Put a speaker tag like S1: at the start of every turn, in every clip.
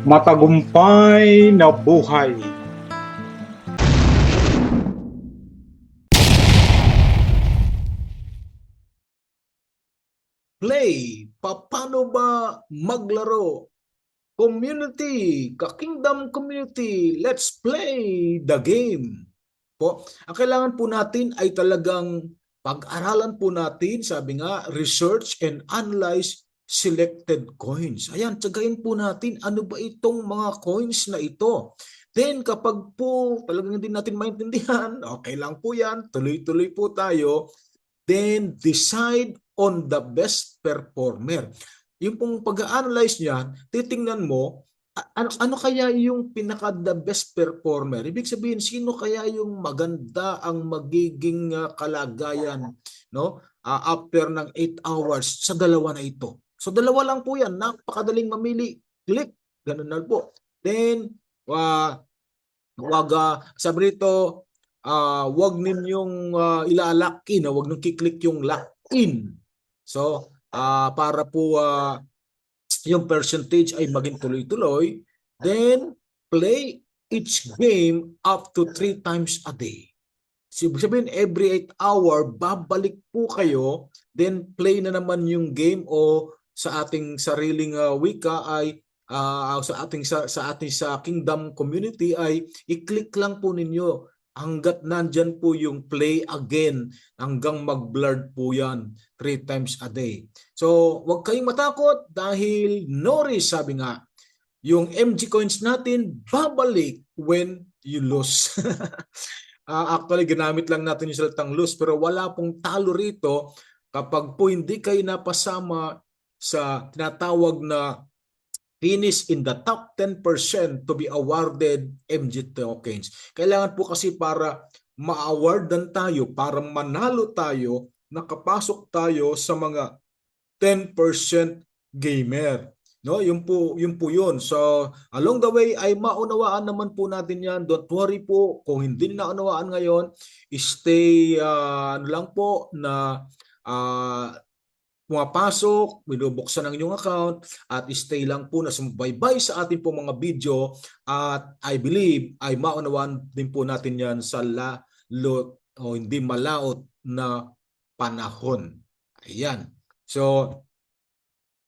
S1: matagumpay na buhay.
S2: Play, paano ba maglaro? Community, ka-kingdom community, let's play the game. Po, ang kailangan po natin ay talagang pag-aralan po natin, sabi nga, research and analyze selected coins. Ayan, tsagayin po natin ano ba itong mga coins na ito. Then kapag po talagang hindi natin maintindihan, okay lang po yan, tuloy-tuloy po tayo, then decide on the best performer. Yung pong pag-analyze niyan, titingnan mo, ano, ano kaya yung pinaka the best performer? Ibig sabihin, sino kaya yung maganda ang magiging ah, kalagayan no? Ah, after ng 8 hours sa dalawa na ito. So dalawa lang po yan, napakadaling mamili. Click, ganun na po. Then, wa wag ah, sabi rito, ah, wag ninyong uh, ila-lock in, ah, wag nung kiklik yung lock in. So, ah, para po ah, yung percentage ay maging tuloy-tuloy, then play each game up to three times a day. So, sabihin, every 8 hour, babalik po kayo, then play na naman yung game o sa ating sariling ah, wika ay ah, sa ating sa, sa ating sa Kingdom community ay i-click lang po ninyo hanggat nandyan po yung play again hanggang mag-blurred po yan three times a day. So, huwag kayong matakot dahil no risk, sabi nga, yung MG coins natin babalik when you lose. Ah, actually, ginamit lang natin yung salitang lose pero wala pong talo rito kapag po hindi kayo napasama sa tinatawag na finish in the top 10% to be awarded MG tokens. Kailangan po kasi para ma-awardan tayo, para manalo tayo, nakapasok tayo sa mga 10% gamer. No, yun po, yun po yun. So, along the way ay maunawaan naman po natin 'yan. Don't worry po kung hindi naunawaan ngayon, stay ah, ano lang po na ah, pumapasok, binubuksan ang inyong account at stay lang po na sumubaybay sa ating po mga video at I believe ay maunawaan din po natin 'yan sa lalo o hindi malaot na panahon. Ayan. So,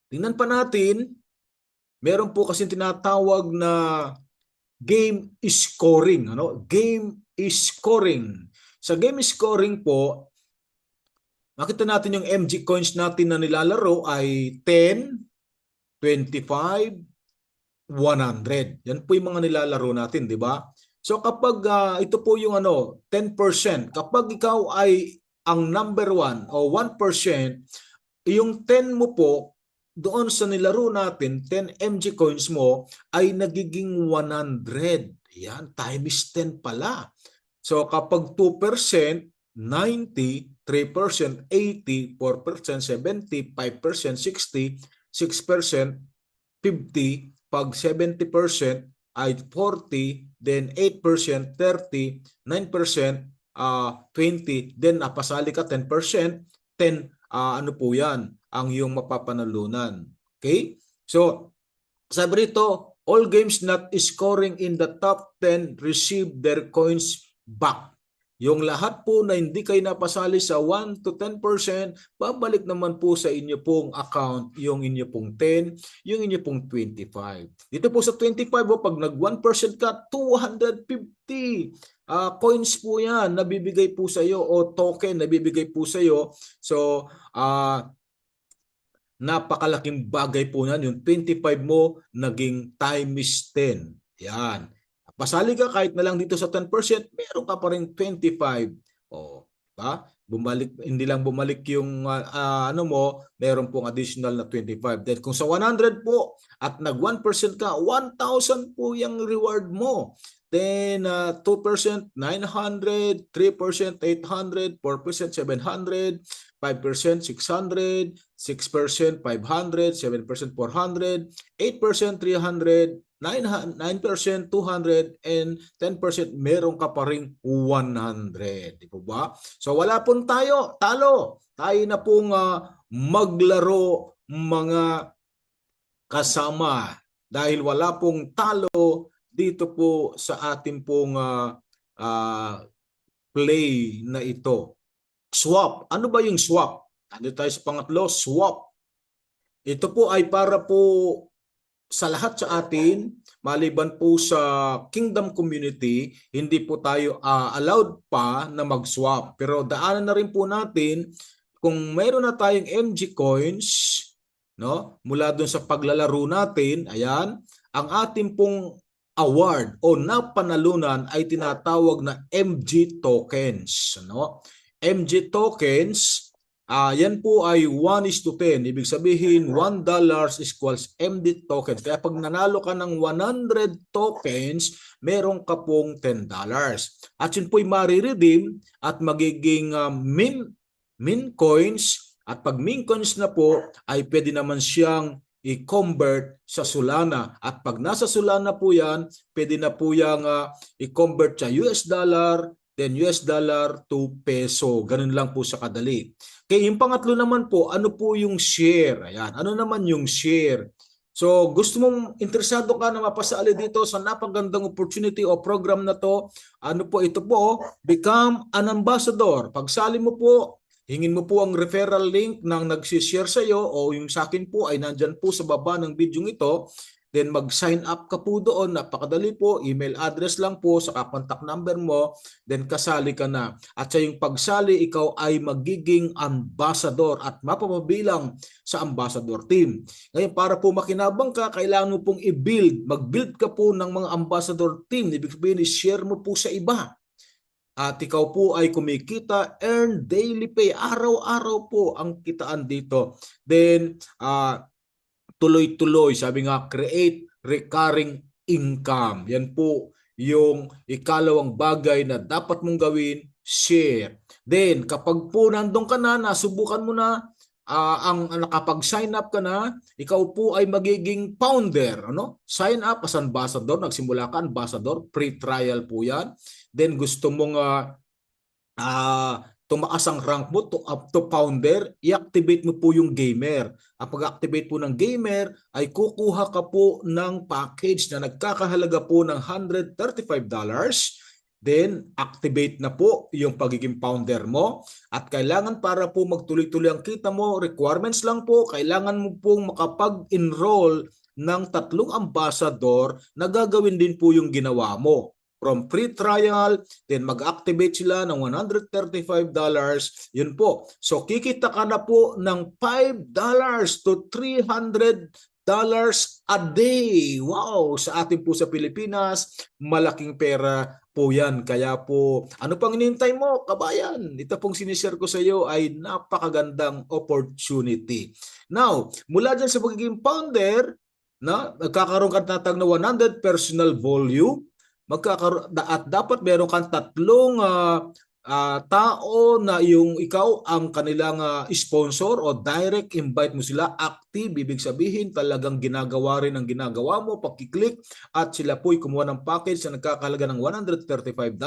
S2: tingnan pa natin meron po kasi tinatawag na game scoring, ano? Game scoring. Sa game scoring po, makita natin yung MG coins natin na nilalaro ay 10, 25, 100. Yan po yung mga nilalaro natin, di ba? So kapag ah, ito po yung ano, 10%, kapag ikaw ay ang number 1 o 1%, yung 10 mo po doon sa nilaro natin, 10 MG coins mo ay nagiging 100. Yan, times 10 pala. So kapag 2%, 90, 3%, 80, 4%, 70, 5%, 60, 6%, 50, pag 70% ay 40, then 8%, 30, 9%, ah 20, then napasali ka 10%, 10 ah, ano po yan, ang iyong mapapanalunan. Okay? So, sabi rito, all games not scoring in the top 10 receive their coins back. Yung lahat po na hindi kayo napasali sa 1 to 10%, babalik naman po sa inyo pong account yung inyo pong 10, yung inyo pong 25. Dito po sa 25, oh, pag nag 1% ka, 250 ah, coins po yan nabibigay po sa iyo o token nabibigay po sa iyo. So, ah napakalaking bagay po yan. Yung 25 mo naging times 10. Yan. Pasali ka kahit na lang dito sa 10%, meron ka pa rin 25. O, ba? Bumalik hindi lang bumalik yung ah, ano mo, meron pong additional na 25. Then kung sa 100 po at nag 1% ka, 1,000 po yung reward mo. Then uh, 2%, 900, 3%, 800, 4%, 700, 5%, 600, 6%, 500, 7%, 400, 8%, 300, 9, 9%, 200, and 10% meron ka pa ring 100. Di po ba? So wala pong tayo, talo. Tayo na pong ah, maglaro mga kasama dahil wala pong talo dito po sa ating pong ah, ah, play na ito. Swap. Ano ba yung swap? Ano tayo sa pangatlo? Swap. Ito po ay para po sa lahat sa atin, maliban po sa Kingdom Community, hindi po tayo ah, allowed pa na mag-swap. Pero daanan na rin po natin kung mayroon na tayong MG coins, no? Mula doon sa paglalaro natin, ayan, ang ating pong award o napanalunan ay tinatawag na MG tokens, no? MG tokens, ah yan po ay 1 is to 10. Ibig sabihin, 1 dollars equals MD tokens. Kaya pag nanalo ka ng 100 tokens, meron ka pong 10 dollars. At yun po'y mariredeem at magiging ah, min, min coins. At pag min coins na po, ay pwede naman siyang i-convert sa Solana. At pag nasa Solana po yan, pwede na po yung ah, i-convert sa US dollar, then US dollar to peso. Ganun lang po sa kadali. Kaya yung pangatlo naman po, ano po yung share? Ayan, ano naman yung share? So, gusto mong interesado ka na mapasali dito sa napagandang opportunity o program na to, ano po ito po, become an ambassador. Pagsali mo po, hingin mo po ang referral link ng nagsishare sa iyo o yung sa akin po ay nandyan po sa baba ng video ito. Then mag-sign up ka po doon, napakadali po, email address lang po, sa contact number mo, then kasali ka na. At sa yung pagsali, ikaw ay magiging ambassador at mapapabilang sa ambassador team. Ngayon, para po makinabang ka, kailangan mo pong i-build. Mag-build ka po ng mga ambassador team. Ibig sabihin, i-share mo po sa iba. At ikaw po ay kumikita, earn daily pay. Araw-araw po ang kitaan dito. Then, ah tuloy-tuloy. Sabi nga, create recurring income. Yan po yung ikalawang bagay na dapat mong gawin, share. Then, kapag po nandun ka na, nasubukan mo na, ah, ang nakapag-sign up ka na, ikaw po ay magiging founder. Ano? Sign up as ambassador, nagsimula ka ambassador, pre-trial po yan. Then gusto mong ah, ah, tumaas ang rank mo to up to founder, i-activate mo po yung gamer. Ang pag-activate po ng gamer ay kukuha ka po ng package na nagkakahalaga po ng $135. Then, activate na po yung pagiging founder mo. At kailangan para po magtuloy-tuloy ang kita mo, requirements lang po, kailangan mo pong makapag-enroll ng tatlong ambassador na gagawin din po yung ginawa mo from free trial, then mag-activate sila ng $135, yun po. So kikita ka na po ng $5 to $300 a day. Wow! Sa atin po sa Pilipinas, malaking pera po yan. Kaya po, ano pang inintay mo, kabayan? Ito pong sinishare ko sa iyo ay napakagandang opportunity. Now, mula dyan sa pagiging founder, na nagkakaroon ka natag na 100 personal volume, magkakaroon at dapat meron kang tatlong ah, ah, tao na yung ikaw ang kanilang ah, sponsor o direct invite mo sila. Active ibig sabihin talagang ginagawa rin ang ginagawa mo pakiklik at sila po'y kumuha ng package na nagkakalaga ng $135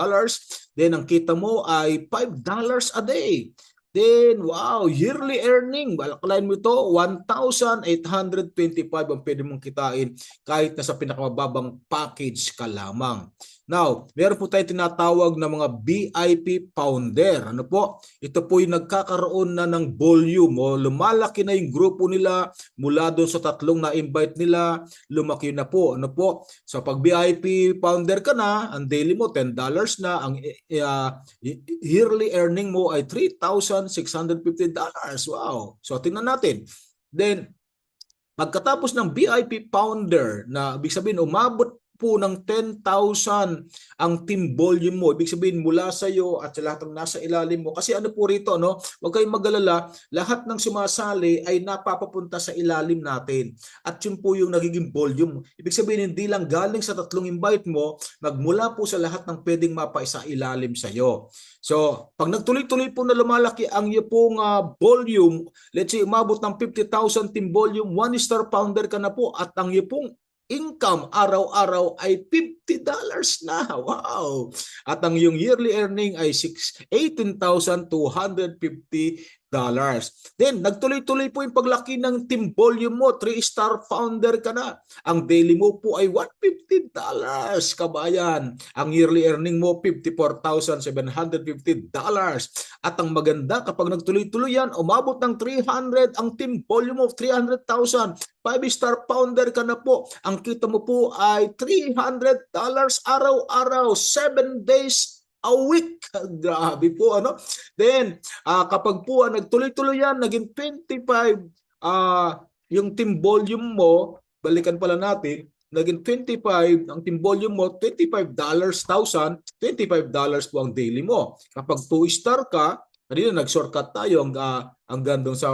S2: then ang kita mo ay $5 a day Then, wow, yearly earning, balaklain mo ito, 1,825 ang pwede mong kitain kahit na sa pinakamababang package ka lamang. Now, meron po tayo tinatawag na mga BIP founder. Ano po? Ito po yung nagkakaroon na ng volume o lumalaki na yung grupo nila mula doon sa tatlong na-invite nila, lumaki na po. Ano po? So pag BIP founder ka na, ang daily mo $10 na, ang uh, yearly earning mo ay $3,650. Wow. So tingnan natin. Then pagkatapos ng BIP founder na ibig sabihin umabot po ng 10,000 ang team volume mo. Ibig sabihin mula sa iyo at sa lahat ng nasa ilalim mo. Kasi ano po rito, no? Huwag kayong magalala, lahat ng sumasali ay napapapunta sa ilalim natin. At yun po yung nagiging volume. Ibig sabihin hindi lang galing sa tatlong invite mo, nagmula po sa lahat ng pwedeng mapaisa ilalim sa iyo. So, pag nagtuloy-tuloy po na lumalaki ang iyo pong uh, volume, let's say umabot ng 50,000 team volume, one star founder ka na po at ang iyo pong income araw-araw ay $50 na. Wow! At ang iyong yearly earning ay $18,250 Then, nagtuloy-tuloy po yung paglaki ng team volume mo. 3-star founder ka na. Ang daily mo po ay $150. Kabayan. Ang yearly earning mo, $54,750. At ang maganda, kapag nagtuloy-tuloy yan, umabot ng 300 ang team volume of 300,000. 5-star founder ka na po. Ang kita mo po ay $300 araw-araw, 7 days a week. Grabe po ano. Then ah, kapag po ah, nagtuloy-tuloy yan, naging 25 ah yung team volume mo, balikan pala natin, naging 25 ang team volume mo, 25 dollars thousand, 25 dollars po ang daily mo. Kapag 2 star ka, kanina nag-shortcut tayo ang uh, ang gandong sa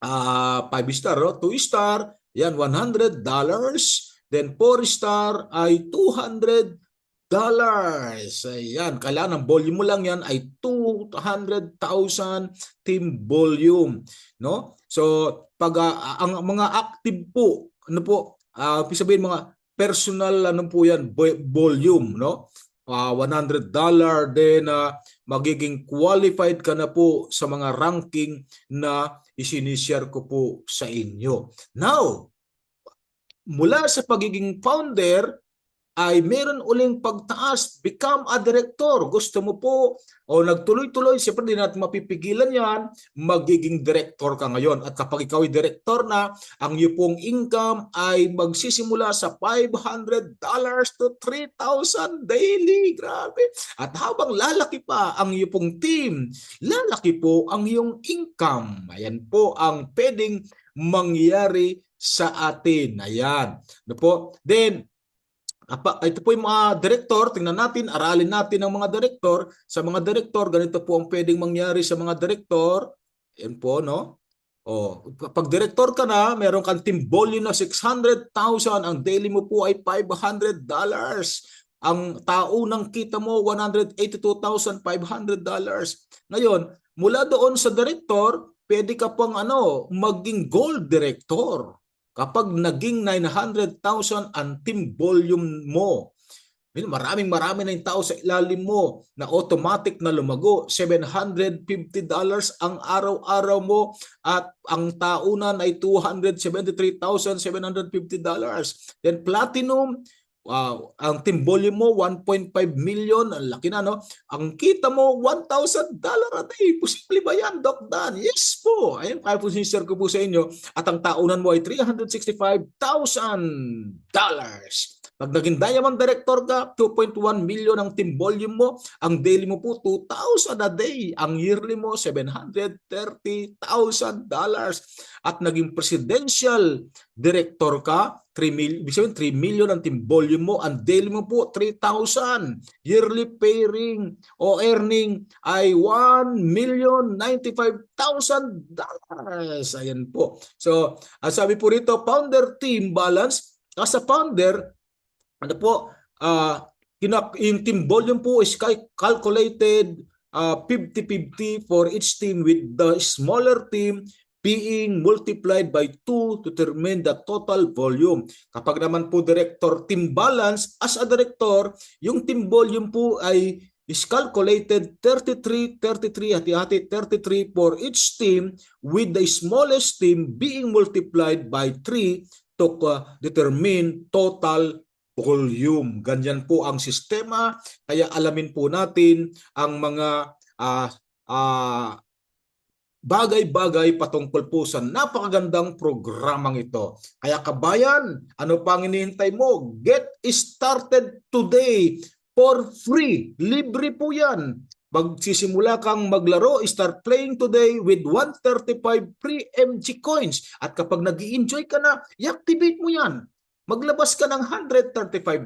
S2: ah 5 star, no? 2 star, yan 100 dollars. Then 4 star ay 200 dollars. Ayan, kailangan ang volume mo lang yan ay 200,000 team volume, no? So, pag ah, ang mga active po, ano po, uh, sabihin mga personal ano po yan, vo- volume, no? Uh, 100 dollar then uh, magiging qualified ka na po sa mga ranking na isinishare ko po sa inyo. Now, mula sa pagiging founder, ay meron uling pagtaas, become a director. Gusto mo po, o nagtuloy-tuloy, siyempre hindi natin mapipigilan yan, magiging director ka ngayon. At kapag ikaw ay director na, ang iyo pong income ay magsisimula sa $500 to $3,000 daily. Grabe. At habang lalaki pa ang iyo pong team, lalaki po ang iyong income. Ayan po ang pwedeng mangyari sa atin. Ayan. No po? Then, ito po yung mga direktor, tingnan natin, aralin natin ang mga direktor. Sa mga direktor, ganito po ang pwedeng mangyari sa mga direktor. Yan po, no? O, pag direktor ka na, meron kang team volume na 600,000, ang daily mo po ay $500. Ang tao ng kita mo, $182,500. Ngayon, mula doon sa direktor, pwede ka pang ano, maging gold director kapag naging 900,000 ang team volume mo, maraming marami na yung tao sa ilalim mo na automatic na lumago. $750 ang araw-araw mo at ang taunan ay $273,750. Then platinum, Wow, ang volume mo 1.5 million, ang laki na no. Ang kita mo 1,000 dollar a day. Posible ba yan, Doc Dan? Yes po. Ayun, kaya po sinishare ko po sa inyo. At ang taunan mo ay 365,000 dollars. Pag naging diamond director ka, 2.1 million ang team volume mo. Ang daily mo po, 2,000 a day. Ang yearly mo, 730,000 dollars. At naging presidential director ka, 3 million, 3 million ang team volume mo, ang daily mo po 3,000. Yearly paying o earning ay 1 million 95,000 dollars. Ayan po. So, ang sabi po rito, founder team balance, as a founder, ano po, uh, yung team volume po is calculated uh, 50-50 for each team with the smaller team being multiplied by 2 to determine the total volume. Kapag naman po director team balance, as a director, yung team volume po ay is calculated 33, 33, hati-hati 33 for each team with the smallest team being multiplied by 3 to uh, determine total volume. Ganyan po ang sistema. Kaya alamin po natin ang mga uh, uh, bagay-bagay patungkol po sa napakagandang programang ito. Kaya kabayan, ano pang inihintay mo? Get started today for free. Libre po yan. Magsisimula kang maglaro, start playing today with 135 free MG coins. At kapag nag enjoy ka na, i-activate mo yan. Maglabas ka ng $135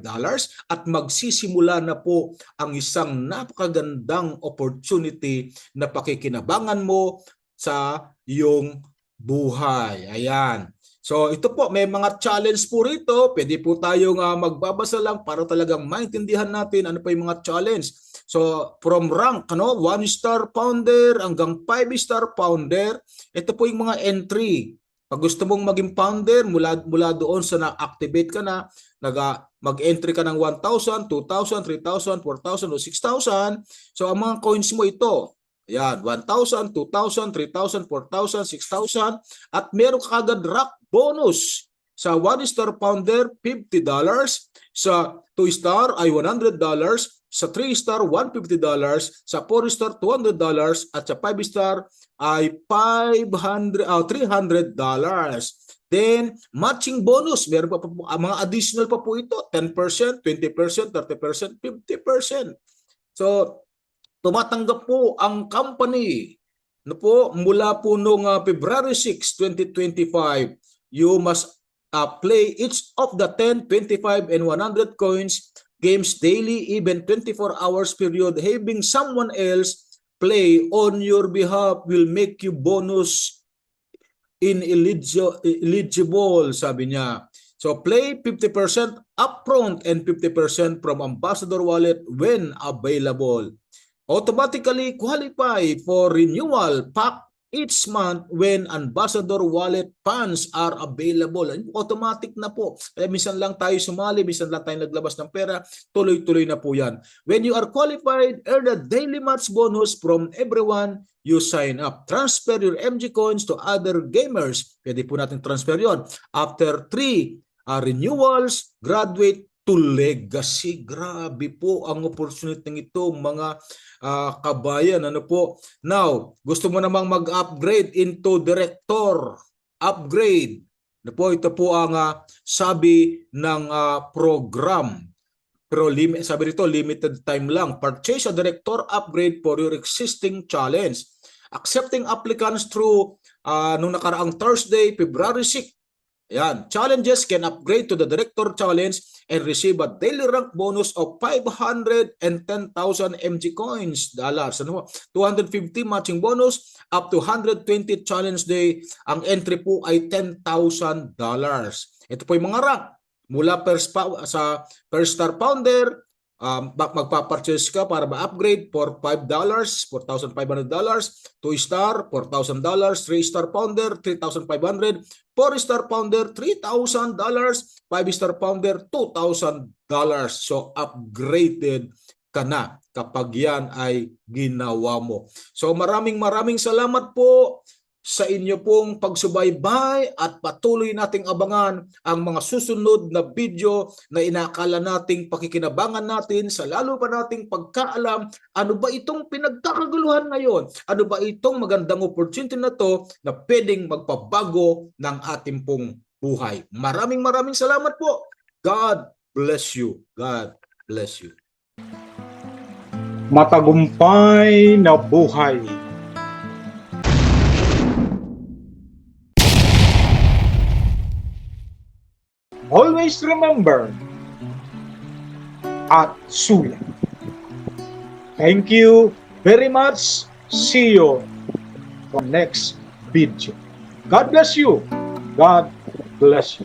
S2: at magsisimula na po ang isang napakagandang opportunity na pakikinabangan mo sa iyong buhay. Ayan. So ito po, may mga challenge po rito. Pwede po tayong uh, magbabasa lang para talagang maintindihan natin ano pa yung mga challenge. So from rank, ano, 1 star founder hanggang 5 star founder, ito po yung mga entry. Pag gusto mong maging founder, mula, mula doon sa na-activate ka na, nag, mag-entry ka ng 1,000, 2,000, 3,000, 4,000 o 6,000. So ang mga coins mo ito, Yan, 1,000, 2,000, 3,000, 4,000, 6,000 at meron ka agad rock bonus. Sa 1 star pounder $50, sa 2 star ay $100, sa 3 star $150, sa 4 star $200 at sa 5 star ay 500 ah, $300. Then, matching bonus, meron pa, po ah, mga additional pa po ito, 10%, 20%, 30%, 50%. So, tumatanggap po ang company no po mula po nung ah, February 6, 2025 you must uh, play each of the 10, 25 and 100 coins games daily even 24 hours period having someone else play on your behalf will make you bonus ineligible eligible sabi niya. So play 50% upfront and 50% from ambassador wallet when available automatically qualify for renewal pack each month when Ambassador Wallet funds are available. Automatic na po. Kaya minsan lang tayo sumali, minsan lang tayo naglabas ng pera, tuloy-tuloy na po yan. When you are qualified, earn a daily match bonus from everyone you sign up. Transfer your MG coins to other gamers. Pwede po natin transfer yon. After three uh, renewals, graduate to legacy. Grabe po ang opportunity ng ito mga ah, kabayan. Ano po? Now, gusto mo namang mag-upgrade into director. Upgrade. Ano po? Ito po ang ah, sabi ng ah, program. Pero lim- sabi rito, limited time lang. Purchase a director upgrade for your existing challenge. Accepting applicants through ah, nung nakaraang Thursday, February 6, Ayan. Challenges can upgrade to the Director Challenge and receive a daily rank bonus of 510,000 MG coins, dollars. Ano mo? 250 matching bonus up to 120 challenge day. Ang entry po ay 10,000 dollars. Ito po yung mga rank. Mula per spa, sa per star pounder, um, mag- magpa-purchase ka para ma-upgrade for $5, $4,500, 2 star, $4,000, 3 star pounder, 3,500, 4 star pounder, $3,000, 5 star pounder, $2,000. So upgraded ka na kapag yan ay ginawa mo. So maraming maraming salamat po sa inyo pong pagsubaybay at patuloy nating abangan ang mga susunod na video na inakala nating pakikinabangan natin sa lalo pa nating pagkaalam ano ba itong pinagkakaguluhan ngayon? Ano ba itong magandang opportunity na to na pwedeng magpabago ng ating pong buhay? Maraming maraming salamat po. God bless you. God bless you.
S1: matagumpay na buhay. Always remember at sulat. Thank you very much. See you on next video. God bless you. God bless you.